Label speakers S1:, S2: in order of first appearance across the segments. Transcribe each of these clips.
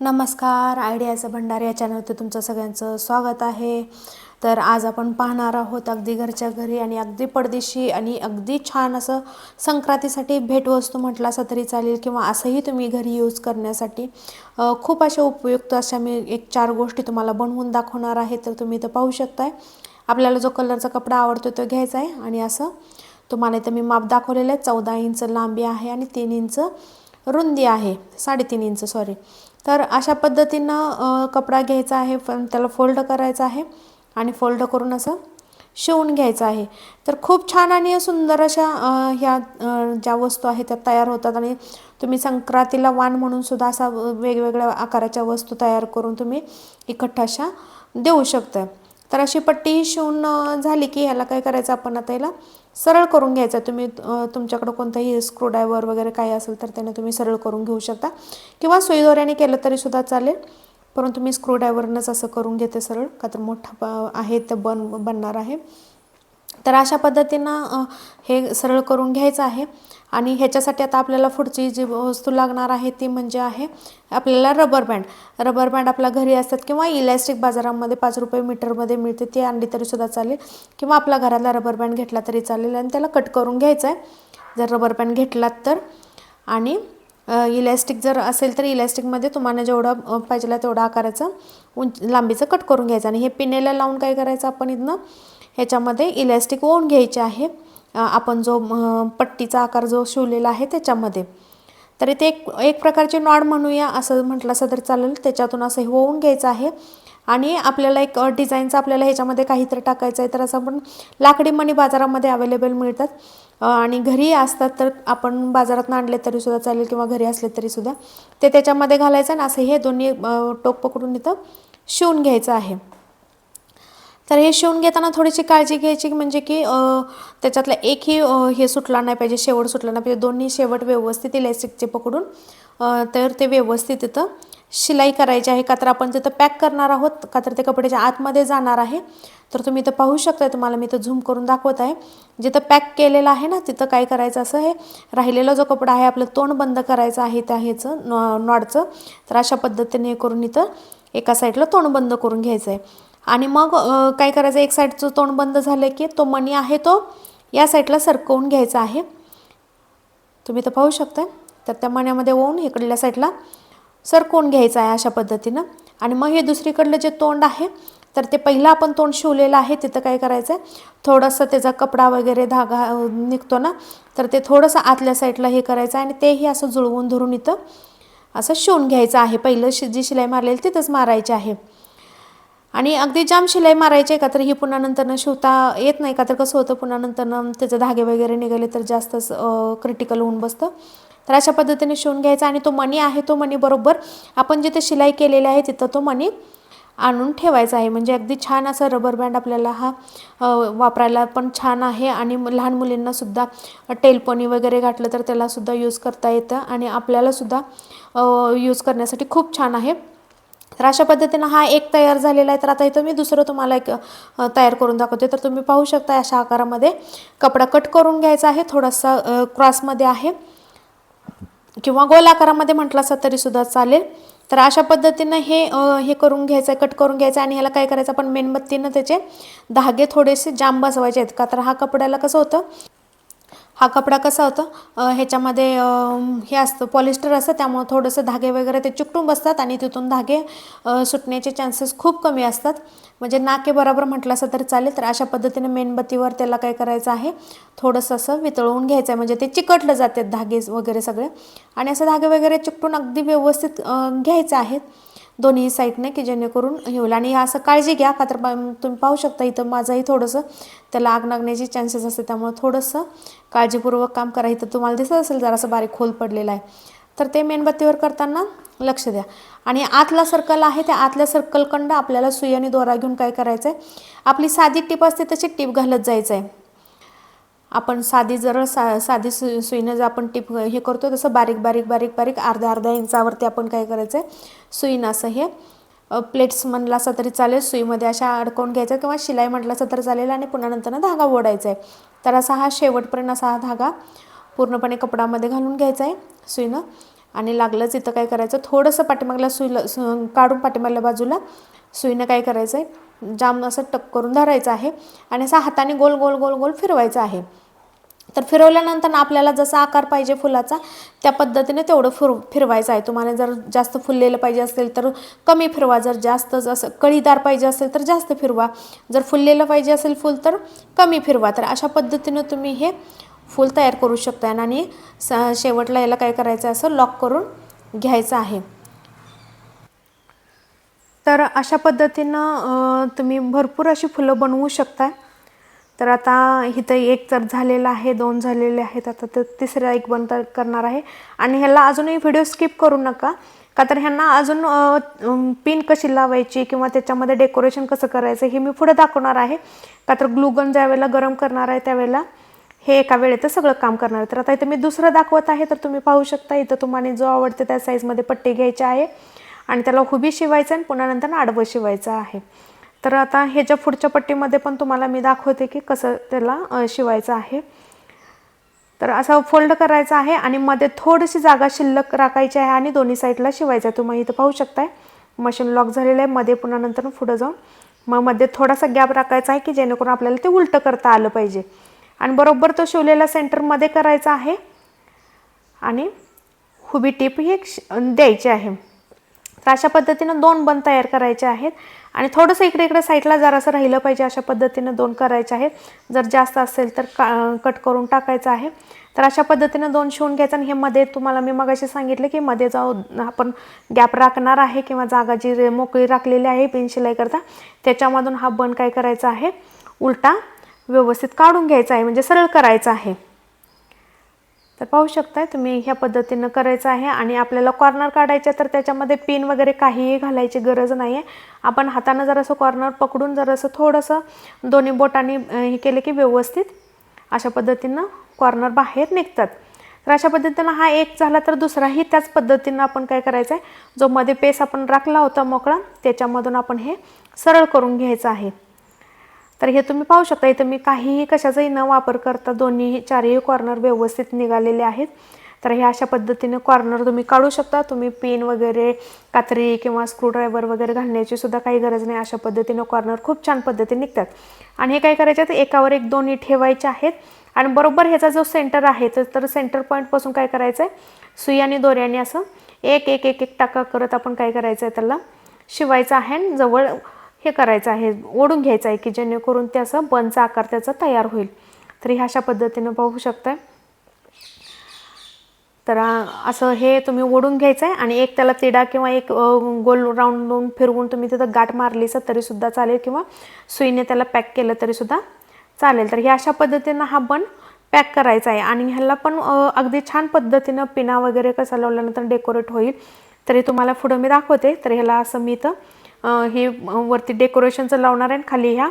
S1: नमस्कार आयडियाचं भंडार या चॅनलवरती तुमचं सगळ्यांचं स्वागत आहे. तर आज आपण पाहणार आहोत अगदी घरच्या घरी आणि अगदी पडदेशी आणि अगदी छान असं संक्रांतीसाठी भेटवस्तू म्हटलं असं तरी चालेल किंवा असंही तुम्ही घरी यूज करण्यासाठी. खूप अशा उपयुक्त अशा मी एक चार गोष्टी तुम्हाला बनवून दाखवणार आहे तर तुम्ही इथं पाहू शकताय. आपल्याला जो कलरचा कपडा आवडतो तो घ्यायचा आहे आणि असं तुम्हाला इथं मी माप दाखवलेलं आहे. चौदा इंच लांबी आहे आणि तीन इंच रुंदी आहे. साडेतीन इंच सॉरी तर अशा पद्धतीनं कपडा घ्यायचा आहे पण त्याला फोल्ड करायचा आहे आणि फोल्ड करून असं शिवून घ्यायचं आहे. तर खूप छान आणि सुंदर अशा ह्या ज्या वस्तू आहेत त्या तयार होतात आणि तुम्ही संक्रांतीला वाण म्हणून सुद्धा असा वेगवेगळ्या आकाराच्या वस्तू तयार करून तुम्ही इकट्ठा अशा देऊ शकता तर अशी पट्टी शिवून झाली की ह्याला काय करायचं आपण आता याला? सरळ करून घ्यायचं. तुम्ही तुमच्याकडं कोणताही स्क्रूड्रायव्हर वगैरे काही असेल तर त्याने तुम्ही सरळ करून घेऊ शकता. किंवा सुईदोऱ्याने केलं तरी सुद्धा चालेल. परंतु मी स्क्रूड्रायव्हरनंच असं करून घेते सरळ. का तर मोठा प- आहे तर बन बनणार आहे. तर अशा पद्धतीनं हे सरळ करून घ्यायचं आहे. आणि ह्याच्यासाठी आता आपल्याला पुढची जी वस्तू लागणार आहे ती म्हणजे आहे आपल्याला रबर बँड. रबर बँड आपल्या घरी असतात किंवा इलॅस्टिक बाजारामध्ये पाच रुपये मीटरमध्ये मिळते ती आणली तरीसुद्धा चालेल. किंवा आपल्या घरातला रबर बँड घेतला तरी चालेल आणि त्याला कट करून घ्यायचं आहे. जर रबर बँड घेतलात तर. आणि इलॅस्टिक जर असेल तर इलॅस्टिकमध्ये तुम्हाला जेवढं पाहिजेला तेवढा तेवढं आकाराचं उंच लांबीचं कट करून घ्यायचं. आणि हे पिनेला लावून काय करायचं आपण इथनं? ह्याच्यामध्ये इलॅस्टिक ओवून घ्यायचे आहे. आपण जो पट्टीचा आकार जो शिवलेला आहे त्याच्यामध्ये. तर इथे एक एक प्रकारचे नॉड म्हणूया असं म्हटलं असं तरी चालेल. त्याच्यातून असं हे होऊन घ्यायचं आहे. आणि आपल्याला एक डिझाईनचं आपल्याला ह्याच्यामध्ये काहीतरी टाकायचं आहे. तर असं आपण लाकडी मणी बाजारामध्ये अवेलेबल मिळतात. आणि घरी असतात तर आपण बाजारात आणले तरी सुद्धा चालेल किंवा घरी असले तरी सुद्धा. ते त्याच्यामध्ये घालायचं आणि असं हे दोन्ही टोप टोक पकडून इथं शिवून घ्यायचं आहे. तर हे शिवून घेताना थोडीशी काळजी घ्यायची म्हणजे की त्याच्यातलं त्याच्यातला एकही हे सुटला नाही पाहिजे शेवट सुटला नाही पाहिजे. दोन्ही शेवट व्यवस्थित इलेस्टिकचे पकडून तर ते व्यवस्थित तिथं शिलाई करायची आहे का तर आपण तिथं पॅक करणार आहोत का तर ते कपड्याच्या आतमध्ये जाणार आहे. तर तुम्ही इथं पाहू शकता तुम्हाला मी इथं झूम करून दाखवत आहे. जिथं पॅक केलेलं आहे ना तिथं काय करायचं असं हे राहिलेला जो कपडा आहे आपलं तोंड बंद करायचं आहे त्या ह्याचं नॉ नॉडचं तर अशा पद्धतीने हे करून इथं एका साईडला तोंड बंद करून घ्यायचं आहे आणि मग काय करायचं एक साईडचं तोंड बंद झालं की तो मणी आहे तो या साईडला सरकवून घ्यायचा आहे. तुम्ही तर पाहू शकता तर त्या मण्यामध्ये ओवून इकडल्या साईडला सरकवून घ्यायचं आहे अशा पद्धतीनं? आणि मग हे दुसरीकडलं जे तोंड आहे तर ते पहिलं आपण तोंड शिवलेलं आहे तिथं काय करायचं आहे थोडंसं त्याचा कपडा वगैरे धागा निघतो ना तर ते थोडंसं आतल्या साईडला हे करायचं आहे आणि तेही असं जुळवून धरून इथं असं शिवून घ्यायचं आहे. पहिलं शि जी शिलाई मारलेली तिथंच मारायची आहे. आणि अगदी जाम शिलाई मारायची आहे का तर ही पुन्हा नंतरनं शिवता येत नाही का तर कसं होतं? पुन्हा नंतरनं त्याचे धागे वगैरे निघाले तर जास्तच क्रिटिकल होऊन बसतं. तर अशा पद्धतीने शिवून घ्यायचा आणि तो मणी आहे तो मणी बरोबर आपण जिथे शिलाई केलेली आहे तिथं तो मणी आणून ठेवायचा आहे. म्हणजे अगदी छान असा रबर बँड आपल्याला हा वापरायला पण छान आहे आणि लहान मुलींनासुद्धा टेलपणी वगैरे घातलं तर त्यालासुद्धा यूज करता येतं आणि आपल्यालासुद्धा यूज करण्यासाठी खूप छान आहे. तर अशा पद्धतीनं हा एक तयार झालेला आहे. तर आता इथं मी दुसरं तुम्हाला एक तयार करून दाखवते. तर तुम्ही पाहू शकता अशा आकारामध्ये कपडा कट करून घ्यायचा आहे. थोडासा क्रॉसमध्ये आहे. किंवा गोल आकारामध्ये म्हटलं असं तरी सुद्धा चालेल. तर अशा पद्धतीनं हे हे करून घ्यायचं आहे कट करून घ्यायचं आणि ह्याला काय करायचं आपण मेणबत्तीनं त्याचे धागे थोडेसे जांब बसवायचे आहेत. का तर हा कपड्याला कसं होतं हा कपडा कसा होता? ह्याच्यामध्ये हे असतं पॉलिस्टर असतं त्यामुळं थोडंसं धागे वगैरे ते चिकटून बसतात आणि तिथून धागे सुटण्याचे चान्सेस खूप कमी असतात. म्हणजे नाके बरोबर म्हटलं असं तर चालेल तर अशा पद्धतीने मेणबत्तीवर त्याला काय करायचं आहे? थोडंसं असं वितळवून घ्यायचं आहे. म्हणजे ते चिकटलं जातात धागे वगैरे सगळे. आणि असं धागे वगैरे चिकटून अगदी व्यवस्थित घ्यायचं आहेत. दोन्ही साईडने की जेणेकरून हे होईल. आणि असं काळजी घ्या का तर तुम्ही पाहू शकता इथं माझंही थोडंसं त्याला आग लागण्याची चान्सेस असते त्यामुळे थोडंसं काळजीपूर्वक काम करा. इथं तुम्हाला दिसत असेल जरासं बारीक खोल पडलेला आहे. तर ते मेणबत्तीवर करताना लक्ष द्या. आणि आतला सर्कल आहे त्या आतल्या सर्कलकंड आपल्याला सुई आणि दोरा घेऊन काय करायचं आहे आपली साधी टीप असते तशी टीप घालत जायचं आहे आपण साधी जर सा साधी सु सुईनं जर आपण टिप हे करतो तसं बारीक बारीक बारीक बारीक अर्ध्या अर्ध्या इंचावरती आपण काय करायचं आहे सुईनं असं हे प्लेट्स म्हणलं असं तरी चालेल सुईमध्ये अशा अडकवून घ्यायचं किंवा शिलाई म्हटलं असं तर चालेल आणि पुन्हा नंतर धागा ओढायचा आहे तर असा हा शेवटपर्यंत असा हा धागा पूर्णपणे कपडामध्ये घालून घ्यायचा आहे सुईनं. आणि लागलंच इथं काय करायचं थोडंसं पाठीमागला सुईला सु- काढून पाठीमागल्या बाजूला सुईनं काय करायचं आहे जाम असं टक करून धरायचं आहे आणि असा हाताने गोल गोल गोल गोल फिरवायचं आहे. तर फिरवल्यानंतर आपल्याला जसा आकार पाहिजे फुलाचा त्या पद्धतीने तेवढं फिर फिरवायचं आहे. तुम्हाला जर जास्त फुललेलं पाहिजे असेल तर कमी फिरवा. जर जास्त जसं कळीदार पाहिजे असेल तर जास्त फिरवा. जर फुललेलं पाहिजे असेल फुल तर कमी फिरवा. तर अशा पद्धतीनं तुम्ही हे फूल तयार करू शकता. आणि स शेवटला याला काय करायचं आहे? असं लॉक करून घ्यायचं आहे. तर अशा पद्धतीनं तुम्ही भरपूर अशी फुलं बनवू शकता तर आता इथं एक तर झालेलं आहे दोन झालेले आहेत आता तर तिसऱ्या एक बंद करणार आहे. आणि ह्याला अजूनही व्हिडिओ स्किप करू नका का तर ह्यांना अजून पिन कशी लावायची किंवा त्याच्यामध्ये डेकोरेशन कसं करायचं हे मी पुढे दाखवणार आहे. का तर ग्लुगन ज्यावेळेला गरम करणार आहे त्यावेळेला हे एका वेळेतच सगळं काम करणार आहे. तर आता इथं मी दुसरं दाखवत आहे तर तुम्ही पाहू शकता इथं तुम्हाला जो आवडते त्या साईजमध्ये पट्टी घ्यायची आहे. आणि त्याला हुबी शिवायचं आणि पुन्हा नंतर आडवं शिवायचं आहे. तर आता ह्याच्या पुढच्या पट्टीमध्ये पण तुम्हाला मी दाखवते की कसं त्याला शिवायचं आहे. तर असं फोल्ड करायचं आहे आणि मध्ये थोडीशी जागा शिल्लक राखायची आहे आणि दोन्ही साईडला शिवायचं आहे. तुम्ही इथं पाहू शकताय. मशीन लॉक झालेलं आहे. मध्ये पुन्हा नंतर पुढं जाऊन मग मध्ये थोडासा गॅप राखायचा आहे की जेणेकरून आपल्याला ते उलटं करता आलं पाहिजे. आणि बरोबर तो शिवलेला सेंटरमध्ये करायचा आहे. आणि हुबी टीप ही एक द्यायची आहे. तर अशा पद्धतीनं दोन बन तयार करायचे आहेत. आणि थोडंसं इकडे इकडे साईडला जरासं राहिलं पाहिजे अशा पद्धतीनं दोन करायचे आहेत. जर जास्त असेल तर का कट करून टाकायचं आहे. तर अशा पद्धतीनं दोन शिवून घ्यायचं आणि हे मध्ये तुम्हाला मी मगाशी सांगितलं की मध्ये जाऊ आपण गॅप राखणार आहे किंवा जागा जी मोकळी राखलेली आहे पिन शिलाईकरता त्याच्यामधून हा बन काय करायचा आहे? उलटा व्यवस्थित काढून घ्यायचा आहे. म्हणजे सरळ करायचा आहे. तर पाहू शकताय तुम्ही ह्या पद्धतीनं करायचं आहे आणि आपल्याला कॉर्नर काढायचे तर त्याच्यामध्ये पिन वगैरे काहीही घालायची गरज नाही आहे आपण हातानं जरासं कॉर्नर पकडून जरासं थोडंसं दोन्ही बोटांनी हे केले की व्यवस्थित अशा पद्धतीनं कॉर्नर बाहेर निघतात. तर अशा पद्धतीनं हा एक झाला तर दुसराही त्याच पद्धतीनं आपण काय करायचं आहे जो मध्ये पेस आपण राखला होता मोकळा त्याच्यामधून आपण हे सरळ करून घ्यायचं आहे. तर हे तुम्ही पाहू शकता इथं मी काहीही कशाचाही न वापर करता दोन्ही चारही कॉर्नर व्यवस्थित निघालेले आहेत. तर हे अशा पद्धतीने कॉर्नर तुम्ही काढू शकता. तुम्ही पिन वगैरे कात्री किंवा स्क्रूड्रायव्हर वगैरे घालण्याची सुद्धा काही गरज नाही. अशा पद्धतीनं कॉर्नर खूप छान पद्धतीने निघतात. आणि हे काय करायचे तर एकावर एक दोन्ही ठेवायचे आहेत. आणि बरोबर ह्याचा जो सेंटर आहे तर तर सेंटर पॉईंटपासून काय करायचं आहे सुई आणि दोऱ्याने असं एक एक एक एक टाका करत आपण काय करायचं आहे त्याला शिवायचं आहे आणि जवळ हे करायचं आहे ओढून घ्यायचं आहे की जेणेकरून ते असं बनचा आकार त्याचा तयार होईल. तर ह्या अशा पद्धतीनं पाहू शकताय. तर असं हे तुम्ही ओढून घ्यायचं आहे आणि एक त्याला तिडा किंवा एक गोल राऊंड फिरवून तुम्ही तिथं गाठ मारलीस तरीसुद्धा चालेल किंवा सुईने त्याला पॅक केलं तरीसुद्धा चालेल. तर ह्या अशा पद्धतीनं हा बन पॅक करायचा आहे आणि ह्याला पण अगदी छान पद्धतीनं पिना वगैरे कसा लावल्यानंतर डेकोरेट होईल तरी तुम्हाला पुढं मी दाखवते. तर ह्याला असं मी इथं हे वरती डेकोरेशनचं लावणार आहे आणि खाली ह्या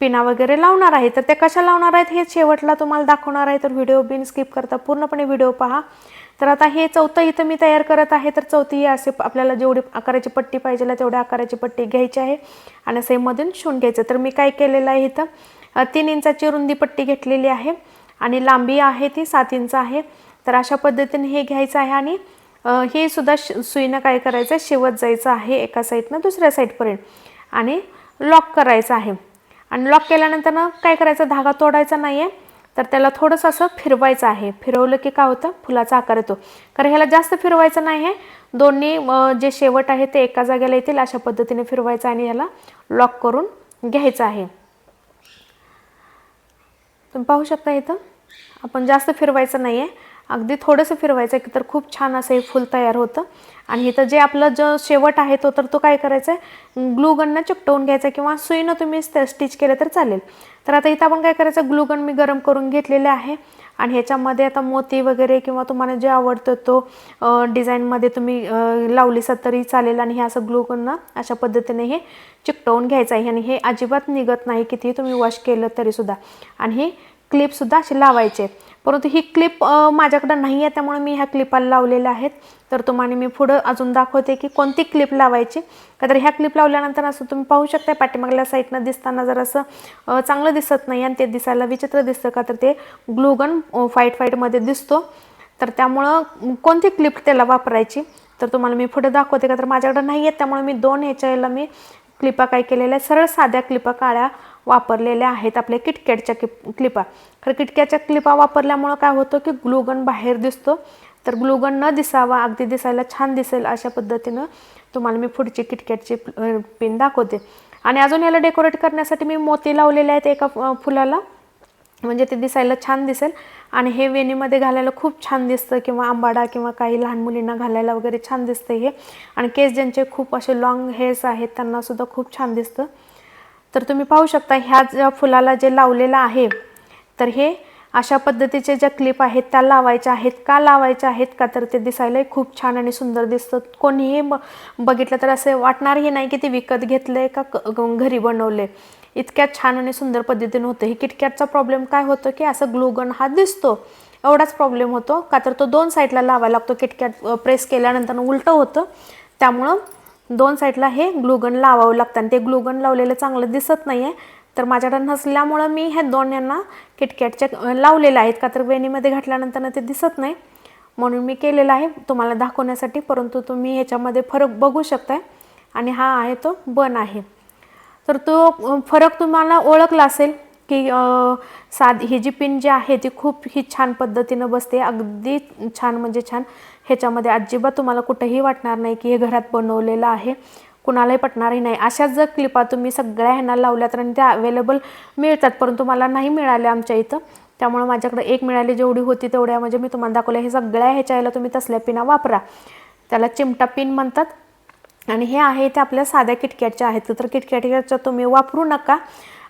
S1: पिना वगैरे लावणार आहे. तर त्या कशा लावणार आहेत हे शेवटला तुम्हाला दाखवणार आहे. तर व्हिडिओ बिन स्किप करता पूर्णपणे व्हिडिओ पहा. तर आता हे चौथं इथं मी तयार करत आहे. तर चौथी असे आपल्याला जेवढी आकाराची पट्टी पाहिजे तेवढ्या आकाराची पट्टी घ्यायची आहे. आणि सेममधून शिवून घ्यायचं. तर मी काय केलेलं आहे इथं? तीन इंचाची रुंदी पट्टी घेतलेली आहे. आणि लांबी आहे ती सात इंच आहे. तर अशा पद्धतीने हे घ्यायचं आहे. आणि हे सुद्धा श सुईनं काय करायचं आहे शिवत जायचं आहे एका साईडनं दुसऱ्या साईडपर्यंत आणि लॉक करायचं आहे. आणि लॉक केल्यानंतर ना काय करायचं धागा तोडायचा नाही आहे तर त्याला थोडंसं असं फिरवायचं आहे. फिरवलं की काय होतं फुलाचा आकार येतो. कारण ह्याला जास्त फिरवायचं नाही आहे दोन्ही जे शेवट आहे ते एका जागेला येतील अशा पद्धतीने फिरवायचं आणि ह्याला लॉक करून घ्यायचं आहे. तुम्ही पाहू शकता इथं आपण जास्त फिरवायचं नाही आहे अगदी थोडंसं फिरवायचं आहे तर खूप छान असं हे फूल तयार होतं. आणि इथं जे आपलं जो शेवट आहे तो तर तो काय करायचा आहे ग्लूगननं चिकटवून घ्यायचा किंवा सुईनं तुम्ही स्टिच केलं तर चालेल. तर आता इथं आपण काय करायचं? ग्लूगन मी गरम करून घेतलेले आहे. आणि ह्याच्यामध्ये आता मोती वगैरे किंवा तुम्हाला जे आवडतं तो डिझाईनमध्ये तुम्ही अ, लावलीसा तरी चालेल. आणि हे असं ग्लूगननं अशा पद्धतीने हे चिकटवून घ्यायचं आहे. आणि हे अजिबात निघत नाही. कितीही तुम्ही वॉश केलं तरीसुद्धा आणि हे क्लिपसुद्धा असे लावायचे. परंतु ही क्लिप माझ्याकडं नाही आहे त्यामुळे मी ह्या क्लिपाला लावलेल्या आहेत. तर तुम्हाला मी पुढं अजून दाखवते की कोणती क्लिप लावायची. का तर ह्या क्लिप लावल्यानंतर असं तुम्ही पाहू शकता पाठीमागल्या साईडनं दिसताना जर असं चांगलं दिसत नाही आणि ते दिसायला विचित्र दिसतं का तर ते ग्लूगन फाईट फाईटमध्ये दिसतो. तर त्यामुळं कोणती क्लिप त्याला वापरायची तर तुम्हाला मी पुढे दाखवते. का तर माझ्याकडे नाही आहेत त्यामुळे मी दोन ह्याच्या याला मी क्लिपा काय केलेल्या सरळ साध्या क्लिपा काळ्या वापरलेल्या आहेत आपल्या किटकॅटच्या कि क्लिपा. तर किटकॅटच्या क्लिपा वापरल्यामुळं काय होतं की ग्लुगन बाहेर दिसतो. तर ग्लुगन न दिसावा अगदी दिसायला छान दिसेल अशा पद्धतीनं तुम्हाला मी पुढची किटकॅटची पिन दाखवते. आणि अजून याला डेकोरेट करण्यासाठी मी मोती लावलेले आहेत एका फुलाला. म्हणजे ते दिसायला छान दिसेल. आणि हे वेणीमध्ये घालायला खूप छान दिसतं किंवा आंबाडा किंवा काही लहान मुलींना घालायला वगैरे छान दिसतं हे. आणि केस ज्यांचे खूप असे लॉंग हेअर्स आहेत त्यांनासुद्धा खूप छान दिसतं. तर तुम्ही पाहू शकता ह्या ज्या फुलाला जे लावलेलं आहे तर हे अशा पद्धतीचे ज्या क्लिप आहेत त्या लावायच्या आहेत. का लावायच्या आहेत का? तर ते दिसायलाही खूप छान आणि सुंदर दिसतं. कोणीही ब बघितलं तर असं वाटणारही नाही की ते विकत घेतलंय का क- घरी बनवले इतक्या छान आणि सुंदर पद्धतीने होतं. हे किटकॅटचा प्रॉब्लेम काय होतो की असं ग्लुगन हा दिसतो. एवढाच प्रॉब्लेम होतो. का तर तो दोन साईडला लावायला लागतो. किटकॅट प्रेस केल्यानंतर उलटं होतं. त्यामुळं दोन साईडला हे ग्लुगन लावावं लागतं आणि ते ग्लुगन लावलेलं चांगलं दिसत नाही आहे तर माझ्याकडे नसल्यामुळं मी ह्या दोन यांना किटकॅटच्या लावलेल्या लावलेलं आहेत. का तर वेणीमध्ये घातल्यानंतर ते दिसत नाही. म्हणून मी केलेलं आहे तुम्हाला दाखवण्यासाठी परंतु तुम्ही ह्याच्यामध्ये फरक बघू शकताय. आणि हा आहे तो बन आहे. तर तो फरक तुम्हाला ओळखला असेल. की साध ही जी पिन जी आहे ती खूप ही छान पद्धतीनं बसते. अगदी छान म्हणजे छान. ह्याच्यामध्ये अजिबात तुम्हाला कुठेही वाटणार नाही की हे घरात बनवलेलं आहे. कुणालाही पटणारही नाही. अशाच जर क्लिपा तुम्ही सगळ्या ह्यांना लावल्या तर आणि त्या अवेलेबल मिळतात परंतु मला नाही मिळाल्या आमच्या इथं त्यामुळे माझ्याकडे एक मिळाली जेवढी होती तेवढ्या म्हणजे मी तुम्हाला दाखवल्या. हे सगळ्या ह्याच्या ह्याला तुम्ही तसल्या पिना वापरा. त्याला चिमटा पिन म्हणतात. आणि हे आहे ते आपल्या साध्या किटकॅटच्या आहेत. तर किटकॅटच्या तुम्ही वापरू नका.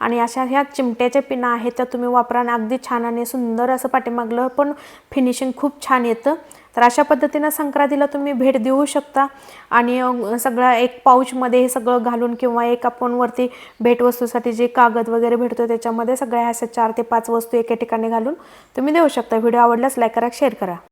S1: आणि अशा ह्या चिमट्याच्या पिना आहेत त्या तुम्ही वापरा आणि अगदी छान आणि सुंदर असं पाठीमागलं पण फिनिशिंग खूप छान येतं. तर अशा पद्धतीनं संक्रांतीला तुम्ही भेट देऊ शकता. आणि सगळं एक पाऊचमध्ये हे सगळं घालून किंवा एक आपण वरती भेटवस्तूसाठी जे कागद वगैरे भेटतो त्याच्यामध्ये सगळ्या अशा चार ते पाच वस्तू एका ठिकाणी घालून तुम्ही देऊ शकता. व्हिडिओ आवडल्यास लाईक करा शेअर करा.